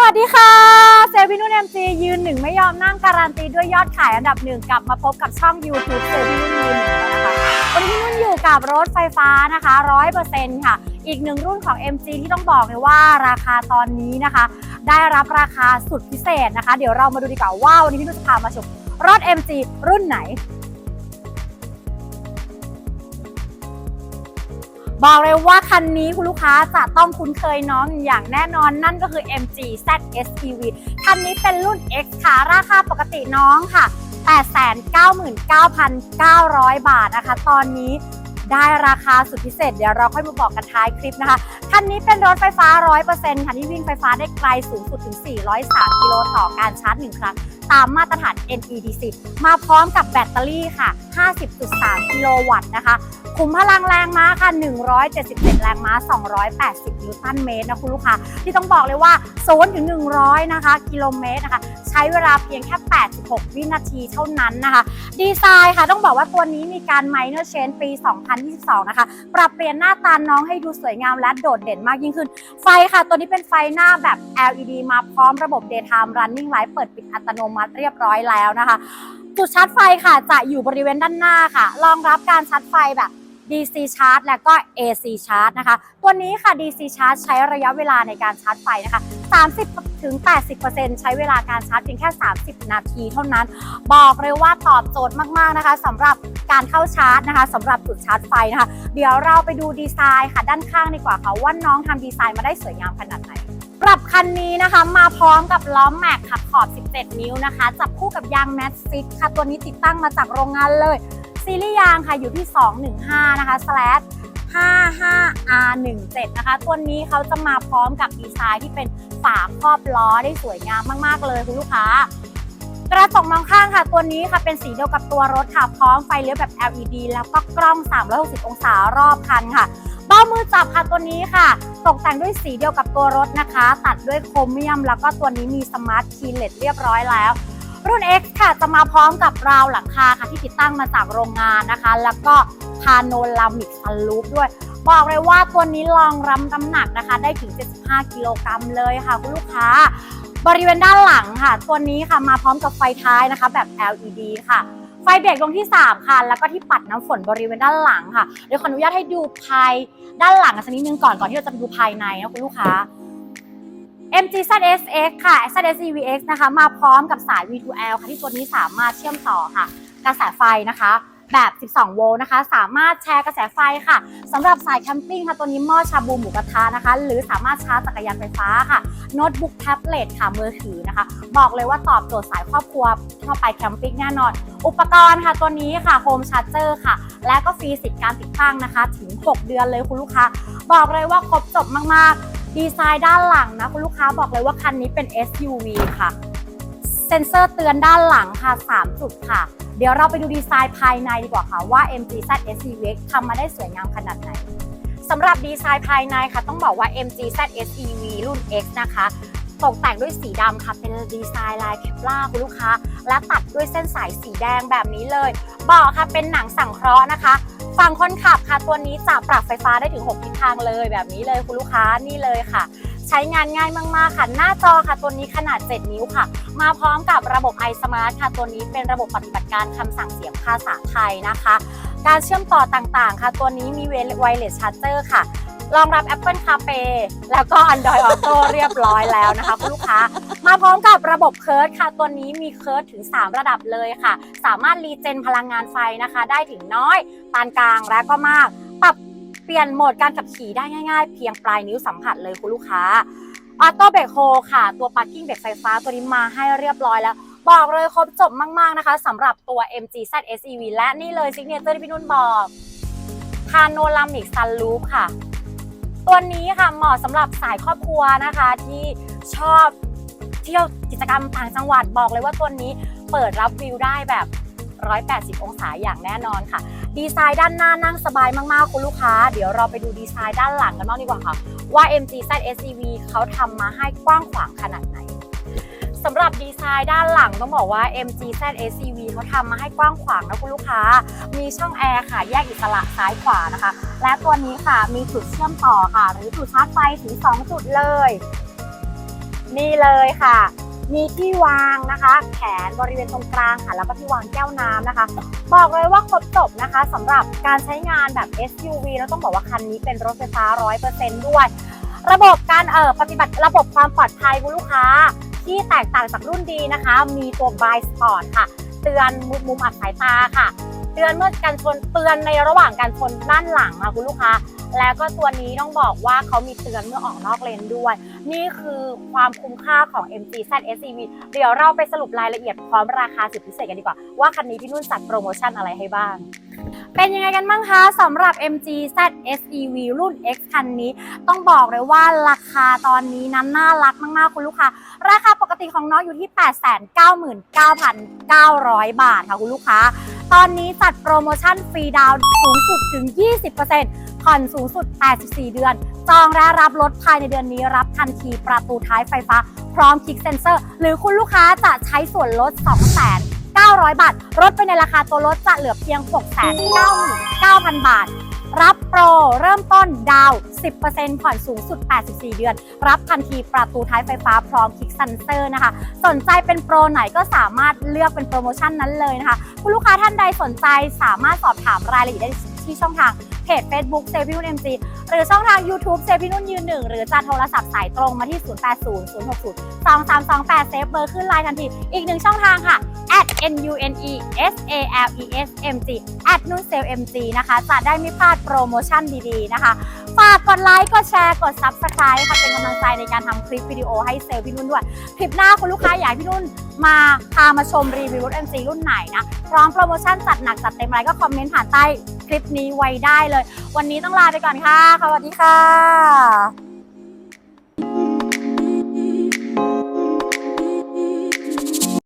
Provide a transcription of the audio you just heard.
วัสดีค่ะเซลล์พี่นุ่นเอ็มจียืนหนึ่งไม่ยอมนั่งการันตีด้วยยอดขายอันดับหนึ่งกลับมาพบกับช่อง YouTube เซลล์พี่นุ่นยืนหนึ่งแล้วนะคะวันนี้พี่นุ่นอยู่กับรถไฟฟ้านะคะร้อยเปอร์เซ็นต์ค่ะ อีกหนึ่งรุ่นของ MG ที่ต้องบอกเลยว่าราคาตอนนี้นะคะ ได้รับราคาสุดพิเศษนะคะ เดี๋ยวเรามาดูดีกว่าว่าวันนี้พี่นุ่นจะพามาชมรถ MG รุ่นไหน บอกเลยว่าคันนี้คุณลูกค้าจะต้องคุ้นเคยน้องอย่างแน่นอนนั่นก็คือ MG ZS EV คันนี้เป็นรุ่น X ค่ะราคาปกติน้องค่ะ 899,900 บาทนะคะ ตอนนี้ ได้ราคาสุดพิเศษ เดี๋ยวเราค่อยมาบอกกันท้ายคลิปนะคะ คันนี้เป็นรถไฟฟ้า 100%ค่ะที่วิ่งไฟฟ้าได้ไกลสูงสุดถึง 403 กิโลต่อการชาร์จ 1 ครั้ง ตามมาตรฐาน NEDC มาพร้อมกับแบตเตอรี่ค่ะ 50.3 กิโลวัตต์นะคะขุมพลังแรงม้าค่ะ 177 แรงม้า 280 นิวตันเมตรนะคุณลูกค้า ที่ต้องบอกเลยว่า0ถึง 100 นะคะ กิโลเมตรนะคะ ใช้เวลาเพียงแค่ 86 วินาทีเท่านั้นนะคะ ดีไซน์ค่ะ ต้องบอกว่าตัวนี้มีการ minor change ปี 2 0 2022 นะคะ ปรับเปลี่ยนหน้าตาน้องให้ดูสวยงามและโดดเด่นมากยิ่งขึ้น ไฟค่ะ ตัวนี้เป็นไฟหน้าแบบ LED มาพร้อมระบบ daytime running light เปิดปิดอัตโนมัติเรียบร้อยแล้วนะคะ จุดชาร์จไฟค่ะจะอยู่บริเวณด้านหน้าค่ะ รองรับการชาร์จไฟแบบ DC Charge และก็ AC Charge นะคะ ตัวนี้ค่ะ DC Charge ใช้ระยะเวลาในการชาร์จไฟนะคะ 30ถึง80%ใช้เวลาการชาร์จเพียงแค่ 30 นาทีเท่านั้น บอกเลยว่าตอบโจทย์มากๆนะคะสำหรับการเข้าชาร์จนะคะสำหรับจุดชาร์จไฟนะคะ เดี๋ยวเราไปดูดีไซน์ค่ะด้านข้างดีกว่าค่ะว่าน้องทำดีไซน์มาได้สวยงามขนาดไหนปรับคันนี้นะคะมาพร้อมกับล้อแม็กค่ะขอบ 17 นิ้วนะคะ จับคู่กับยางแมทซิกค่ะ ตัวนี้ติดตั้งมาจากโรงงานเลย ซีรีส์ยางค่ะอยู่ที่ 215 นะคะ slash 55R17 นะคะ ตัวนี้เขาจะมาพร้อมกับดีไซน์ที่เป็นฝาครอบล้อได้สวยงามมาก ๆ เลยคุณลูกค้ากระจกมองข้างค่ะ ตัวนี้ค่ะเป็นสีเดียวกับตัวรถค่ะ พร้อมไฟเลี้ยวแบบ LED แล้วก็กล้อง 360 องศารอบคันค่ะ เบ้ามือจับค่ะตัวนี้ค่ะ ตกแต่งด้วยสีเดียวกับตัวรถนะคะ ตัดด้วยโครเมียม แล้วก็ตัวนี้มีสมาร์ทคีย์เลสเรียบร้อยแล้ว รุ่น X ค่ะจะมาพร้อมกับราวหลังคาค่ะที่ติดตั้งมาจากโรงงานนะคะ แล้วก็พาโนลามิกซันลูปด้วย บอกเลยว่าตัวนี้รองรับน้ำหนักนะคะ ได้ถึง 75 กิโลกรัมเลยค่ะคุณลูกค้า บริเวณด้านหลังค่ะ ตัวนี้ค่ะมาพร้อมกับไฟท้ายนะคะ แบบ LED ค่ะไฟเบรกดวงที่ 3 ค่ะ แล้วก็ที่ปัดน้ำฝนบริเวณด้านหลังค่ะ เดี๋ยวขออนุญาตให้ดูภายด้านหลังกันสักนิดนึงก่อนก่อนที่เราจะไปดูภายในนะคุณลูกค้า MG ZSX ค่ะ ZS EVX นะคะ มาพร้อมกับสาย V2L ค่ะที่ตัวนี้สามารถเชื่อมต่อค่ะกระแสไฟนะคะ แบบ 12 โวลต์นะคะ สามารถแชร์กระแสไฟค่ะสำหรับสายแคมปิ้งค่ะ ตัวนี้หม้อชาบูหมูกระทะนะคะ หรือสามารถชาร์จจักรยานไฟฟ้าค่ะโน้ตบุ๊กแท็บเล็ตค่ะมือถือนะคะ บอกเลยว่าตอบโจทย์สายครอบครัวทั่วไปแคมปิ้งแน่นอน อุปกรณ์ค่ะตัวนี้ค่ะโฮมชาร์เจอร์ค่ะ และก็ฟรีสิทธิ์การติดตั้งนะคะ ถึง 6 เดือนเลยคุณลูกค้า บอกเลยว่าครบจบมากๆ ดีไซน์ด้านหลังนะคุณลูกค้าบอกเลยว่าคันนี้เป็น SUV ค่ะ เซ็นเซอร์เตือนด้านหลังค่ะ 3 จุดค่ะ เดี๋ยวเราไปดูดีไซน์ภายในดีกว่าค่ะว่า MG Z SUV ทำมาได้สวยงามขนาดไหนสำหรับดีไซน์ภายในค่ะ ต้องบอกว่า MG Z SUV รุ่น X นะคะตกแต่งด้วยสีดำค่ะ เป็นดีไซน์ลายเคปลาคุณลูกค้า และตัดด้วยเส้นสายสีแดงแบบนี้เลยเบาะค่ะเป็นหนังสังเคราะห์นะคะ ฝั่งคนขับค่ะตัวนี้จะปรับไฟฟ้าได้ถึง 6 ทิศทางเลยแบบนี้เลยคุณลูกค้านี่เลยค่ะ ใช้งานง่ายมากๆค่ะ หน้าจอค่ะตัวนี้ขนาด 7 นิ้วค่ะ มาพร้อมกับระบบ iSmart ค่ะ ตัวนี้เป็นระบบปฏิบัติการคำสั่งเสียงภาษาไทยนะคะ การเชื่อมต่อต่างๆ ค่ะ ตัวนี้มีไวเลสชาร์จเจอร์ค่ะ รองรับ Apple CarPlay แล้วก็ Android Auto เรียบร้อยแล้วนะคะคุณลูกค้า มาพร้อมกับระบบเคิร์ดค่ะ ตัวนี้มีเคิร์ดถึง 3 ระดับเลยค่ะ สามารถรีเจนพลังงานไฟนะคะ ได้ถึงน้อย ปานกลางและก็มาก ปรับเปลี่ยนโหมดการขับขี่ได้ง่ายๆ เพียงปลายนิ้วสัมผัสเลยคุณลูกค้าออโต้เบรกโฮค่ะ ตัว Parking เบรกไฟฟ้าตัวนี้มาให้เรียบร้อยแล้ว บอกเลยครบจบมาก ๆ นะคะสำหรับตัว MG Z SEV และนี่เลยซิกเนเจอร์ที่พี่นุ่นบอกพาโนรามิกซันลูปค่ะ ตัวนี้ค่ะเหมาะสำหรับสายครอบครัวนะคะ ที่ชอบเที่ยวกิจกรรมต่างจังหวัดบอกเลยว่าตัวนี้เปิดรับวิวได้แบบ 180 องศาอย่างแน่นอนค่ะ ดีไซน์ด้านหน้านั่งสบายมากๆ คุณลูกค้า เดี๋ยวเราไปดูดีไซน์ด้านหลังกันบ้างดีกว่าค่ะ ว่า MG Z SUV เขาทำมาให้กว้างขวางขนาดไหน รับดีไซน์ด้านหลังต้องบอกว่า MG Z SUV เขาทำมาให้กว้างขวางนะคุณลูกค้า มีช่องแอร์ค่ะแยกอิสระซ้ายขวานะคะ และตัวนี้ค่ะมีจุดเชื่อมต่อค่ะ หรือจุดชาร์จไฟถึง 2 จุดเลย นี่เลยค่ะ มีที่วางนะคะ แขนบริเวณตรงกลางค่ะ แล้วก็ที่วางแก้วน้ำนะคะ บอกเลยว่าครบจบนะคะสำหรับการใช้งานแบบ SUV แล้วต้องบอกว่าคันนี้เป็นรถไฟฟ้า 100%ด้วย ระบบการเอ่อปฏิบัติระบบความปลอดภัยคุณลูกค้า ที่แตกต่างจากรุ่นดีนะคะ มีตัว By Sport ค่ะ เตือนมุมมุมอับสายตาค่ะ เตือนเมื่อการชนเตือนในระหว่างการชนด้านหลังค่ะคุณลูกค้า แล้วก็ตัวนี้ต้องบอกว่าเขามีเตือนเมื่อออกนอกเลนด้วย นี่คือความคุ้มค่าของ MGZ SUV เดี๋ยวเราไปสรุปรายละเอียดพร้อมราคาสุดพิเศษกันดีกว่า ว่าคันนี้พี่นุ่นจัดโปรโมชั่นอะไรให้บ้าง เป็นยังไงกันบ้างคะสำหรับ MGZ SUV รุ่น X คันนี้ ต้องบอกเลยว่าราคาตอนนี้นั้นน่ารักมากๆ คุณลูกค้า ราคาปกติของน้องอยู่ที่ 899,900 บาทค่ะคุณลูกค้า ตอนนี้จัดโปรโมชั่นฟรีดาวน์สูงสุดถึง 20%ผ่อนสูงสุด 84 เดือน จองและรับรถภายในเดือนนี้รับทันทีประตูท้ายไฟฟ้า พร้อมคลิกเซ็นเซอร์ หรือคุณลูกค้าจะใช้ส่วนลด 900 บาทรถไปในราคาตัวรถจะเหลือเพียง 699,000 บาท รับโปรเริ่มต้นดาว 10%ผ่อนสูงสุด 84 เดือน รับทันทีประตูท้ายไฟฟ้าพร้อมคลิกซ็นเซอร์นะคะ สนใจเป็นโปรไหนก็สามารถเลือกเป็นโปรโมชั่นนั้นเลยนะคะ คุณลูกค้าท่านใดสนใจสามารถสอบถามรายละเอียดได้ที่ช่องทางเพจ Facebook เซฟินุ่นเอ็มจีหรือช่องทาง YouTube เซฟินุ่นยืนหนึ่งหรือจะโทรศัพท์สายตรงมาที่ 0 8 0 0 6 0 2 3 2 8 เซฟเบอร์ขึ้นไลน์ทันที อีกหนึ่งช่องทางค่ะ at n u n e s a l e s m g at นุ่นเซล mg นะคะ จะได้ไม่พลาดโปรโมชั่นดีๆ นะคะ ฝากกดไลค์ กดแชร์ กด Subscribe ค่ะ เป็นกำลังใจในการทำคลิปวิดีโอให้เซลล์พี่นุ่นด้วย คลิปหน้าคุณลูกค้าอยากให้พี่นุ่นมาพามาชมรีวิวรถ MC รุ่นไหนนะ พร้อมโปรโมชั่นจัดหนักจัดเต็มอะไรก็คอมเมนต์ผ่านใต้คลิปนี้ไว้ได้เลย วันนี้ต้องลาไปก่อนค่ะ สวัสดีค่ะ